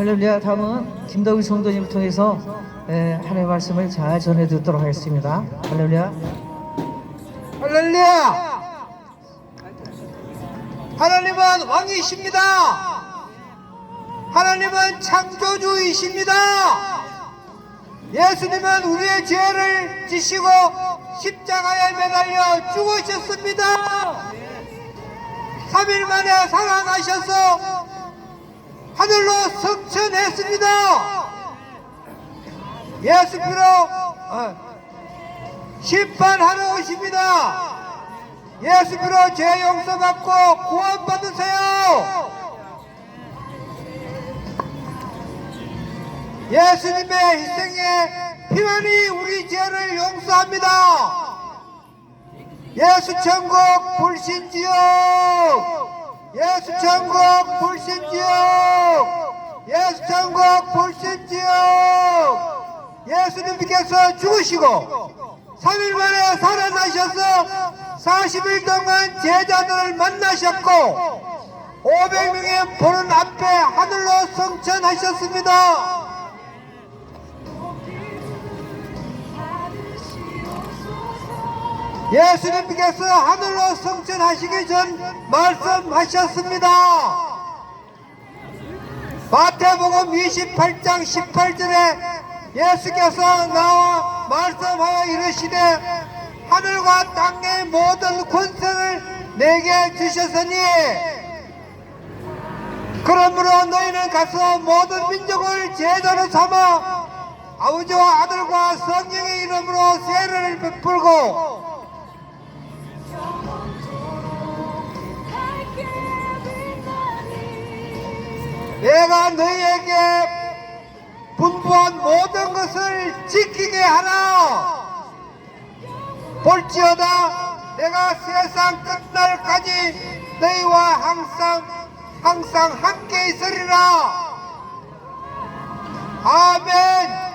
할렐루야. 다음은 김덕일 성도님을 통해서 에, 하나님의 말씀을 잘 전해 듣도록 하겠습니다. 할렐루야. 할렐루야! 하나님은 왕이십니다. 하나님은 창조주이십니다. 예수님은 우리의 죄를 지시고 십자가에 매달려 죽으셨습니다. 3일 만에 살아나셔서 하늘로 승천했습니다. 예수 피로 어, 심판하러 오십니다. 예수 피로 죄 용서받고 구원 받으세요. 예수님의 희생에 피만이 우리 죄를 용서합니다. 예수 천국 불신지옥 예수 천국 천국 불신지옥 예수님께서 죽으시고 3일 만에 살아나셔서 40일 동안 제자들을 만나셨고 500명의 보는 앞에 하늘로 성천하셨습니다. 예수님께서 하늘로 성천하시기 전 말씀하셨습니다. 마태복음 28장 18절에 예수께서 나와 말씀하여 이르시되 하늘과 땅의 모든 권세를 내게 주셨으니 그러므로 너희는 가서 모든 민족을 제자로 삼아 아버지와 아들과 성령의 이름으로 세례를 베풀고 내가 너희에게 분부한 모든 것을 지키게 하라. 볼지어다 내가 세상 끝날까지 너희와 항상 항상 함께 있으리라. 아멘.